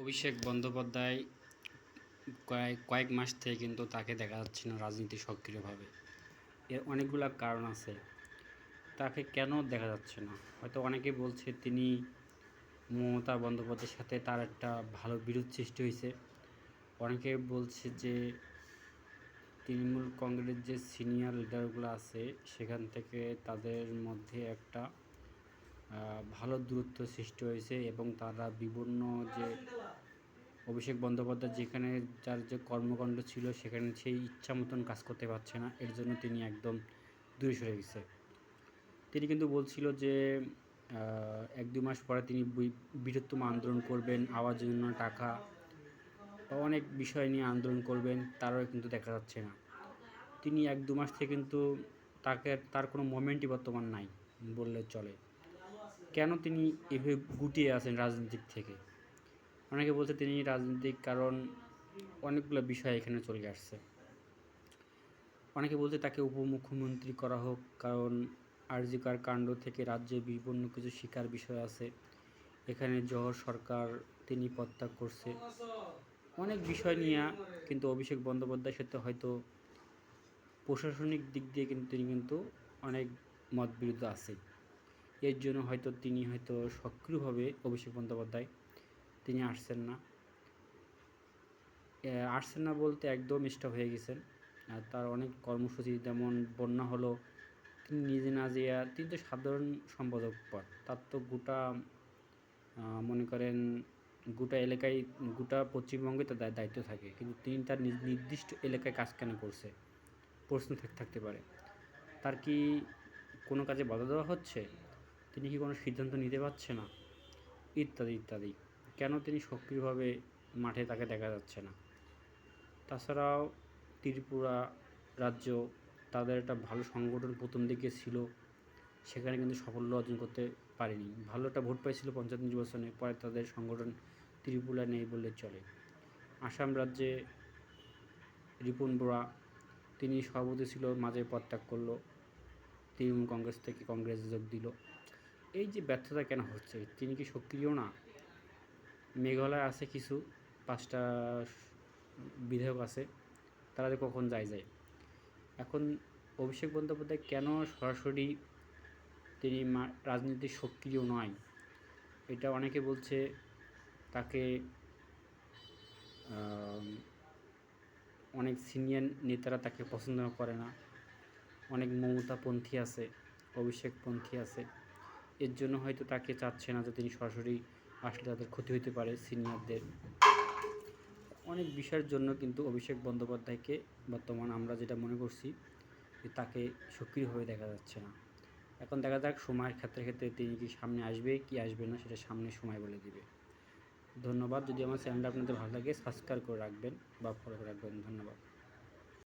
অভিষেক বন্দ্যোপাধ্যায় কয়েক কয়েক মাস থেকে কিন্তু তাকে দেখা যাচ্ছে না রাজনীতি সক্রিয়ভাবে। এর অনেকগুলো কারণ আছে। তাকে কেন দেখা যাচ্ছে না? হয়তো অনেকে বলছে তিনি মমতা বন্দ্যোপাধ্যায়ের সাথে তার একটা ভালো বিরোধ সৃষ্টি হয়েছে। অনেকে বলছে যে তৃণমূল কংগ্রেস যে সিনিয়র লিডারগুলো আছে, সেখান থেকে তাদের মধ্যে একটা ভালো দূরত্ব সৃষ্টি হয়েছে এবং তারা বিভিন্ন যে অভিষেক বন্দ্যোপাধ্যায় যেখানে যার যে কর্মকাণ্ড ছিল, সেখানে সেই ইচ্ছা মতন কাজ করতে পারছে না। এর জন্য তিনি একদম দূরে সরে গেছে। তিনি কিন্তু বলছিল যে এক দু মাস পরে তিনি বি- বীরত্তম আন্দোলন করবেন আওয়াজের জন্য টাকা অনেক বিষয় নিয়ে আন্দোলন করবেন, তারও কিন্তু দেখা যাচ্ছে না। তিনি এক দু মাস থেকে কিন্তু তাকে, তার কোনো মোমেন্টই বর্তমান নাই বললে চলে। কেন তিনি এভাবে গুটিয়ে আছেন রাজনীতিক থেকে? অনেকে বলছে তিনি রাজনৈতিক কারণ অনেকগুলো বিষয় এখানে চলে আসছে। অনেকে বলছে তাকে উপমুখ্যমন্ত্রী করা হোক, কারণ আরজিকার কাণ্ড থেকে রাজ্যে বিভিন্ন কিছু শিকার বিষয় আছে। এখানে জহর সরকার তিনি প্রত্যাগ করছে। অনেক বিষয় নিয়ে কিন্তু অভিষেক বন্দ্যোপাধ্যায়ের সাথে হয়তো প্রশাসনিক দিক দিয়ে কিন্তু তিনি কিন্তু অনেক মত বিরুদ্ধ আছে। এর জন্য হয়তো তিনি হয়তো সক্রিয়ভাবে অভিষেক বন্দ্যোপাধ্যায় তিনি আসছেন না। আসছেন না বলতে একদম স্টপ হয়ে গেছেন। আর তার অনেক কর্মসূচি যেমন বন্যা হলো, তিনি নিজে না তিনি তো সাধারণ সম্পাদক পদ, তার তো গোটা মনে করেন গোটা এলাকায়, গোটা পশ্চিমবঙ্গে তার দায়িত্ব থাকে। কিন্তু তিনি তার নির্দিষ্ট এলাকায় কাজ কেন করছে? প্রশ্ন থাক- থাকতে পারে। তার কি কোনো কাজে বাধা দেওয়া হচ্ছে? তিনি কি কোনো সিদ্ধান্ত নিতে পারছে না? ইত্যাদি ইত্যাদি। কেন তিনি সক্রিয়ভাবে মাঠে তাকে দেখা যাচ্ছে না? তাছাড়াও ত্রিপুরা রাজ্য তাদের একটা ভালো সংগঠন প্রথম দিকে ছিল, সেখানে কিন্তু সাফল্য অর্জন করতে পারেনি। ভালো একটা ভোট পাইছিল পঞ্চায়েত নির্বাচনে, পরে তাদের সংগঠন ত্রিপুরা নেই বললে চলে। আসাম রাজ্যে রিপুন বোরা তিনি সভাপতি ছিল, মাঝে পদত্যাগ করল, তৃণমূল কংগ্রেস থেকে কংগ্রেসে যোগ দিল। এই যে ব্যর্থতা কেন হচ্ছে? তিনি কি সক্রিয় না? মেঘালয় আছে কিছু, পাঁচটা বিধায়ক আছে, তারা কখন যায় যায়। এখন অভিষেক বন্দ্যোপাধ্যায় কেন সরাসরি তিনি রাজনীতি সক্রিয় নয়? এটা অনেকে বলছে, তাকে অনেক সিনিয়র নেতারা তাকে পছন্দ করে না। অনেক মমতাপন্থী আছে, অভিষেকপন্থী আছে। এর জন্য হয়তো তাকে চাচ্ছে না যে তিনি সরাসরি আসলে তাদের ক্ষতি হতে পারে সিনিয়রদের। অনেক বিষয়ের জন্য কিন্তু অভিষেক বন্দ্যোপাধ্যায়কে বর্তমান আমরা যেটা মনে করছি যে তাকে সক্রিয়ভাবে দেখা যাচ্ছে না। এখন দেখা যাক সময়ের ক্ষেত্রে ক্ষেত্রে তিনি কি সামনে আসবে, কি আসবে না সেটা সামনে সময় বলে দিবে। ধন্যবাদ। যদি আমার চ্যানেলটা আপনাদের ভালো লাগে সাবস্ক্রাইব করে রাখবেন বা ফলো করে রাখবেন। ধন্যবাদ।